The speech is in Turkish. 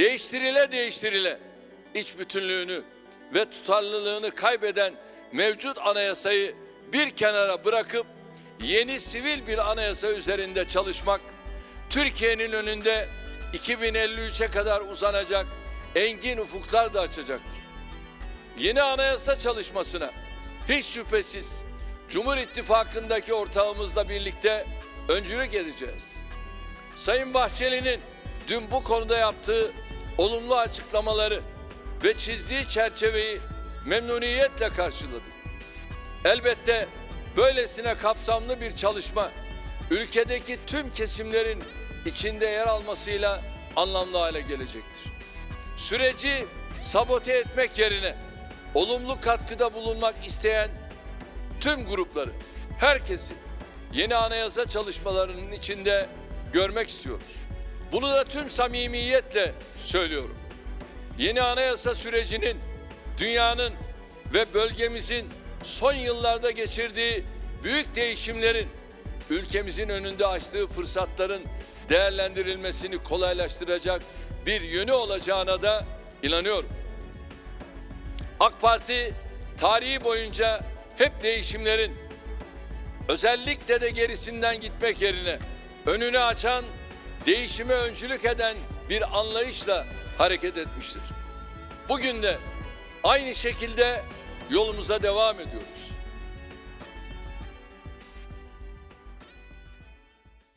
değiştirile değiştirile iç bütünlüğünü ve tutarlılığını kaybeden mevcut anayasayı bir kenara bırakıp yeni sivil bir anayasa üzerinde çalışmak Türkiye'nin önünde 2053'e kadar uzanacak engin ufuklar da açacaktır. Yeni anayasa çalışmasına hiç şüphesiz Cumhur İttifakı'ndaki ortağımızla birlikte öncülük edeceğiz. Sayın Bahçeli'nin dün bu konuda yaptığı olumlu açıklamaları ve çizdiği çerçeveyi memnuniyetle karşıladık. Elbette böylesine kapsamlı bir çalışma ülkedeki tüm kesimlerin içinde yer almasıyla anlamlı hale gelecektir. Süreci sabote etmek yerine olumlu katkıda bulunmak isteyen tüm grupları, herkesi yeni anayasa çalışmalarının içinde görmek istiyoruz. Bunu da tüm samimiyetle söylüyorum. Yeni anayasa sürecinin dünyanın ve bölgemizin son yıllarda geçirdiği büyük değişimlerin ülkemizin önünde açtığı fırsatların değerlendirilmesini kolaylaştıracak bir yönü olacağına da inanıyorum. AK Parti tarihi boyunca hep değişimlerin özellikle de gerisinden gitmek yerine önünü açan, değişime öncülük eden bir anlayışla hareket etmiştir. Bugün de aynı şekilde yolumuza devam ediyoruz.